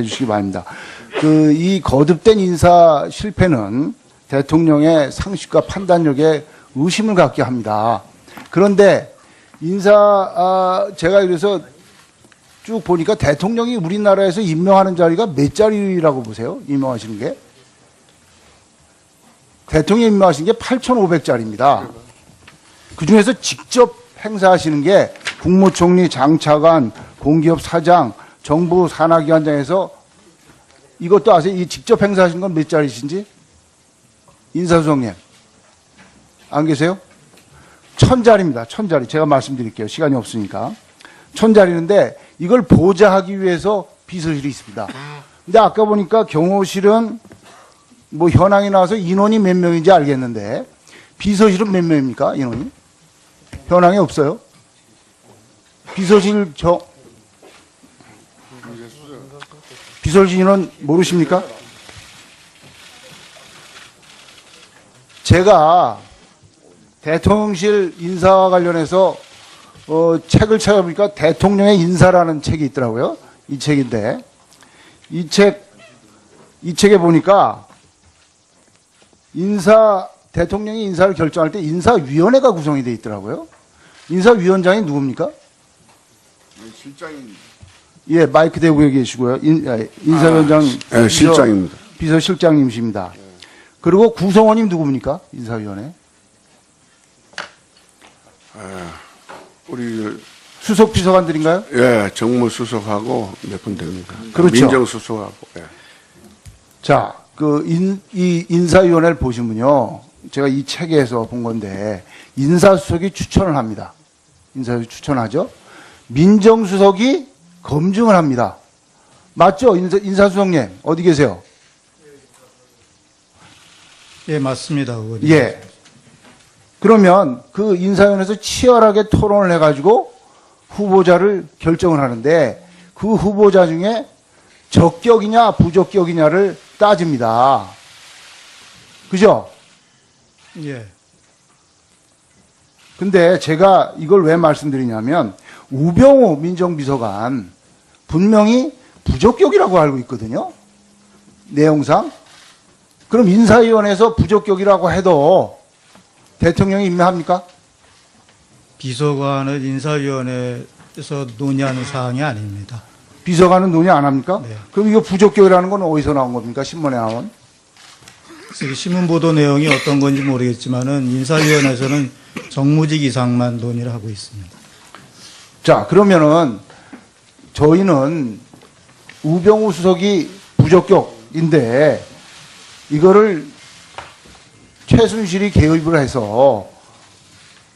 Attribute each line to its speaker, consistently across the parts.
Speaker 1: 해 주시기 바랍니다. 그, 이 거듭된 인사 실패는 대통령의 상식과 판단력에 의심을 갖게 합니다. 그런데 인사, 아, 제가 그래서 쭉 보니까 대통령이 우리나라에서 임명하는 자리가 몇 자리라고 보세요? 임명하시는 게? 대통령 임명하신 게 8,500자리입니다. 그 중에서 직접 행사하시는 게 국무총리, 장차관, 공기업 사장, 정부 산하기관장에서 이것도 아세요? 이 직접 행사하신 건 몇 자리신지? 인사수석님. 안 계세요? 천 자리입니다. 천 자리. 제가 말씀드릴게요. 시간이 없으니까. 천 자리인데 이걸 보좌하기 위해서 비서실이 있습니다. 근데 아까 보니까 경호실은 뭐 현황이 나와서 인원이 몇 명인지 알겠는데 비서실은 몇 명입니까? 인원이? 현황에 없어요. 비서실 저 인원 모르십니까? 제가 대통령실 인사와 관련해서 어, 책을 찾아보니까 대통령의 인사라는 책이 있더라고요. 이 책인데 이 책, 이 책에 보니까 인사, 대통령이 인사를 결정할 때 인사위원회가 구성이 돼 있더라고요. 인사위원장이 누굽니까?
Speaker 2: 실장인
Speaker 1: 예, 마이크 대고 계시고요. 인, 아, 인사위원장
Speaker 2: 예, 실장입니다.
Speaker 1: 비서, 비서 실장님이십니다. 그리고 구성원님 누굽니까? 인사위원회.
Speaker 2: 우리
Speaker 1: 수석 비서관들인가요?
Speaker 2: 예 정무 수석하고 몇 분 됩니까?
Speaker 1: 그렇죠.
Speaker 2: 민정 수석하고 예.
Speaker 1: 자, 그 인, 이 인사위원회를 보시면요. 제가 이 책에서 본 건데 인사수석이 추천을 합니다. 인사수석이 추천하죠. 민정수석이 검증을 합니다. 맞죠? 인사, 인사 수석님 어디 계세요?
Speaker 3: 예, 맞습니다. 의원님.
Speaker 1: 예. 그러면 그 인사위원회에서 치열하게 토론을 해가지고 후보자를 결정을 하는데 그 후보자 중에 적격이냐 부적격이냐를 따집니다. 그죠?
Speaker 3: 예.
Speaker 1: 근데 제가 이걸 왜 말씀드리냐면 우병우 민정비서관 분명히 부적격이라고 알고 있거든요. 내용상. 그럼 인사위원회에서 부적격이라고 해도 대통령이 임명합니까?
Speaker 3: 비서관은 인사위원회에서 논의하는 사항이 아닙니다.
Speaker 1: 비서관은 논의 안 합니까?
Speaker 3: 네.
Speaker 1: 그럼 이거 부적격이라는 건 어디서 나온 겁니까? 신문에 나온?
Speaker 3: 신문 보도 내용이 어떤 건지 모르겠지만은 인사위원회에서는 정무직 이상만 논의를 하고 있습니다.
Speaker 1: 자, 그러면은 저희는 우병우 수석이 부적격인데 이거를 최순실이 개입을 해서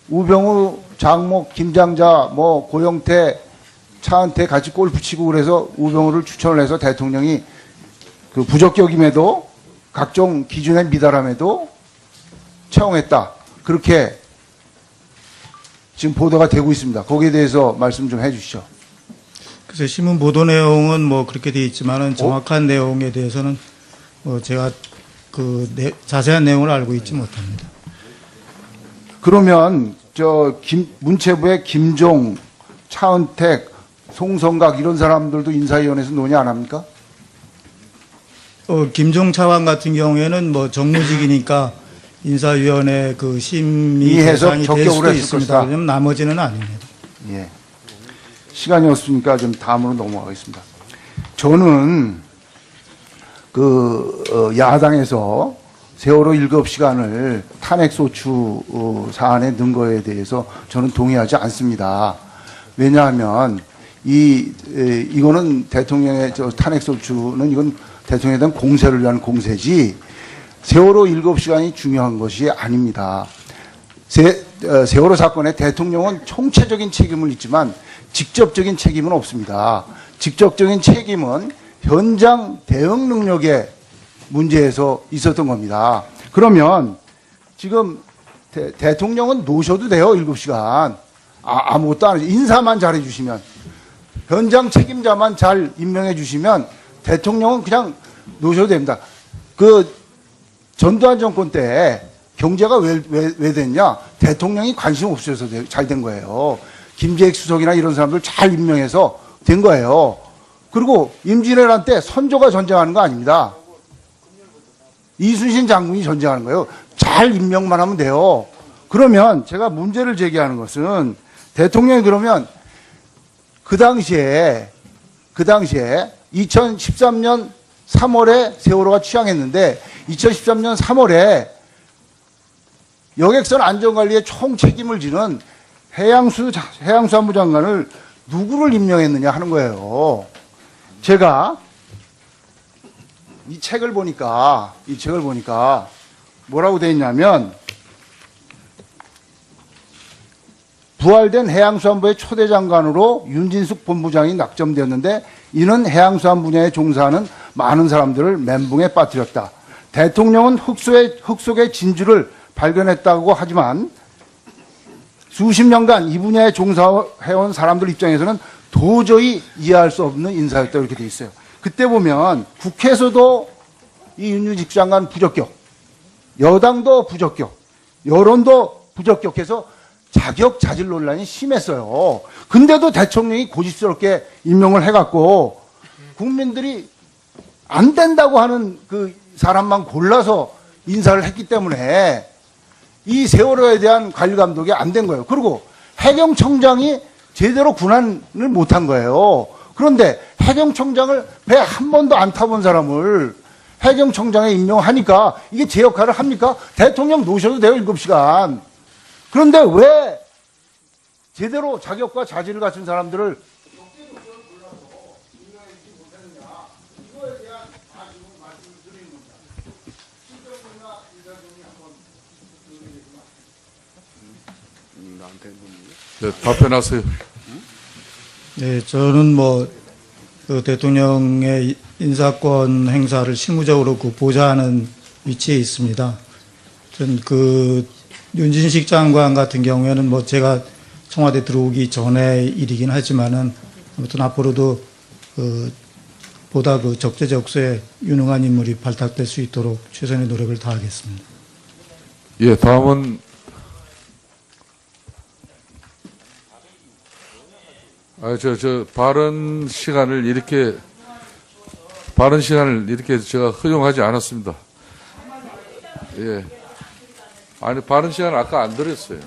Speaker 1: 우병우, 장목, 김장자, 뭐 고영태, 차은태 같이 골프 치고 그래서 우병우를 추천을 해서 대통령이 그 부적격임에도 각종 기준에 미달함에도 채용했다. 그렇게 지금 보도가 되고 있습니다. 거기에 대해서 말씀 좀 해주시죠.
Speaker 3: 그래서 신문 보도 내용은 뭐 그렇게 돼 있지만은 정확한 내용에 대해서는 뭐 제가 그 내- 자세한 내용을 알고 있지 못합니다.
Speaker 1: 그러면 저 김, 문체부의 김종, 차은택, 송성각 이런 사람들도 인사위원회에서 논의 안 합니까?
Speaker 3: 어, 김종 차관 같은 경우에는 뭐 정무직이니까 인사위원회 그 심의
Speaker 1: 이해해서
Speaker 3: 대상이 될
Speaker 1: 적격으로
Speaker 3: 수도
Speaker 1: 했을
Speaker 3: 있습니다.
Speaker 1: 것이다.
Speaker 3: 그러면 나머지는 아닙니다.
Speaker 1: 예. 시간이 없으니까 좀 다음으로 넘어가겠습니다. 저는 그 어, 야당에서 세월호 7시간을 탄핵소추 어, 사안에 넣은 거에 대해서 저는 동의하지 않습니다. 왜냐하면 이 에, 이거는 대통령의 저 탄핵소추는 이건 대통령에 대한 공세를 위한 공세지 세월호 7시간이 중요한 것이 아닙니다. 세, 어, 세월호 사건에 대통령은 총체적인 책임을 있지만 직접적인 책임은 없습니다. 직접적인 책임은 현장 대응 능력의 문제에서 있었던 겁니다. 그러면 지금 대, 통령은 노셔도 돼요, 7시간. 아, 무것도안 하죠. 인사만 잘해 주시면. 현장 책임자만 잘 임명해 주시면 대통령은 그냥 노셔도 됩니다. 그 전두환 정권 때 경제가 왜, 왜, 왜 됐냐? 대통령이 관심 없으셔서 잘 된 거예요. 김재익 수석이나 이런 사람들 잘 임명해서 된 거예요. 그리고 임진왜란 때 선조가 전쟁하는 거 아닙니다. 이순신 장군이 전쟁하는 거예요. 잘 임명만 하면 돼요. 그러면 제가 문제를 제기하는 것은 대통령이 그러면 그 당시에 그 당시에 2013년 3월에 세월호가 취항했는데 2013년 3월에 여객선 안전관리에 총 책임을 지는 해양수 해양수산부 장관을 누구를 임명했느냐 하는 거예요. 제가 이 책을 보니까 이 책을 보니까 뭐라고 돼 있냐면 부활된 해양수산부의 초대 장관으로 윤진숙 본부장이 낙점되었는데 이는 해양수산 분야에 종사하는 많은 사람들을 멘붕에 빠뜨렸다. 대통령은 흙 속의, 흙 속의 진주를 발견했다고 하지만 수십 년간 이 분야에 종사해온 사람들 입장에서는 도저히 이해할 수 없는 인사였다 이렇게 돼 있어요. 그때 보면 국회에서도 이 윤유직 장관 부적격, 여당도 부적격, 여론도 부적격해서 자격 자질 논란이 심했어요. 근데도 대통령이 고집스럽게 임명을 해갖고 국민들이 안 된다고 하는 그 사람만 골라서 인사를 했기 때문에 이 세월호에 대한 관리 감독이 안 된 거예요. 그리고 해경청장이 제대로 군안을 못한 거예요. 그런데 해경청장을 배 한 번도 안 타본 사람을 해경청장에 임명하니까 이게 제 역할을 합니까? 대통령 노셔도 돼요, 7시간. 그런데 왜 제대로 자격과 자질을 갖춘 사람들을
Speaker 2: 나한테 묻는
Speaker 4: 네, 답변하세요.
Speaker 3: 네, 저는 뭐, 그 대통령의 인사권 행사를 실무적으로 그 보좌하는 위치에 있습니다. 전 그, 윤진식 장관 같은 경우에는 뭐 제가 청와대 들어오기 전의 일이긴 하지만은 아무튼 앞으로도 그, 보다 그 적재적소에 유능한 인물이 발탁될 수 있도록 최선의 노력을 다하겠습니다.
Speaker 4: 예, 다음은 아, 저, 저, 발언 시간을 이렇게, 발언 시간을 이렇게 제가 허용하지 않았습니다. 예. 아니, 발언 시간 아까 안 드렸어요.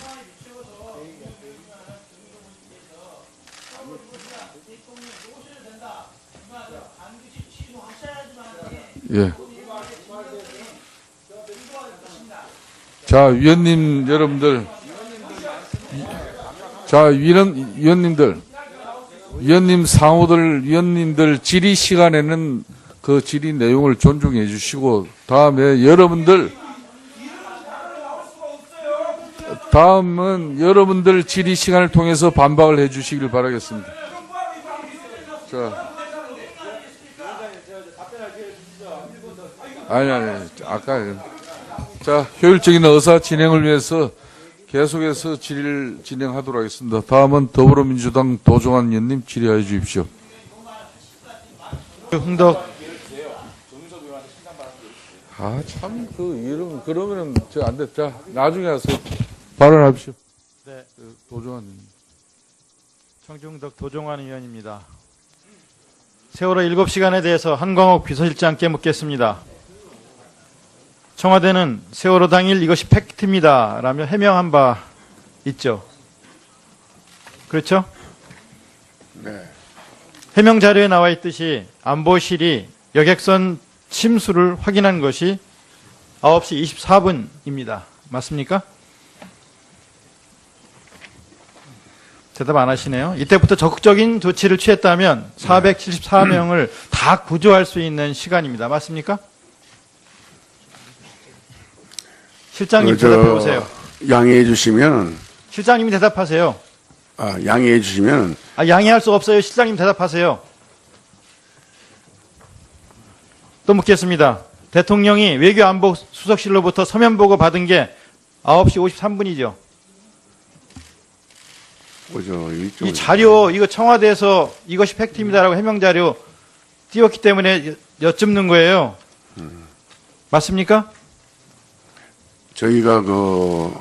Speaker 4: 예. 자, 위원님 여러분들. 자, 위원, 위원님들. 위원님 상호들, 위원님들 질의 시간에는 그 질의 내용을 존중해 주시고, 다음에 여러분들, 다음은 여러분들 질의 시간을 통해서 반박을 해 주시길 바라겠습니다. 자. 아니, 아니, 아까, 자, 효율적인 의사 진행을 위해서 계속해서 질의를 진행하도록 하겠습니다. 다음은 더불어민주당 도종환 의원님 질의하여 주십시오.
Speaker 5: 흥덕
Speaker 4: 아, 참, 그, 이런, 그러면은, 저, 안 돼. 자, 나중에 하세요. 발언하십시오.
Speaker 5: 네.
Speaker 4: 그, 도종환 의원님.
Speaker 5: 청중덕 도종환 의원입니다. 세월호 7시간에 대해서 한광옥 비서실장께 묻겠습니다. 청와대는 세월호 당일 이것이 팩트입니다. 라며 해명한 바 있죠. 그렇죠?
Speaker 2: 네.
Speaker 5: 해명 자료에 나와 있듯이 안보실이 여객선 침수를 확인한 것이 9시 24분입니다. 맞습니까? 대답 안 하시네요. 이때부터 적극적인 조치를 취했다면 474명을 다 구조할 수 있는 시간입니다. 맞습니까? 실장님
Speaker 2: 그, 저,
Speaker 5: 대답해 보세요.
Speaker 2: 양해해 주시면
Speaker 5: 실장님이 대답하세요.
Speaker 2: 아, 양해해 주시면
Speaker 5: 아, 양해할 수 없어요. 실장님 대답하세요. 또 묻겠습니다. 대통령이 외교안보 수석실로부터 서면 보고 받은 게 9시 53분이죠.
Speaker 2: 뭐죠? 이쪽
Speaker 5: 이 자료, 이거 청와대에서 이것이 팩트입니다라고 해명 자료 띄웠기 때문에 여- 여쭙는 거예요. 맞습니까?
Speaker 2: 저희가 그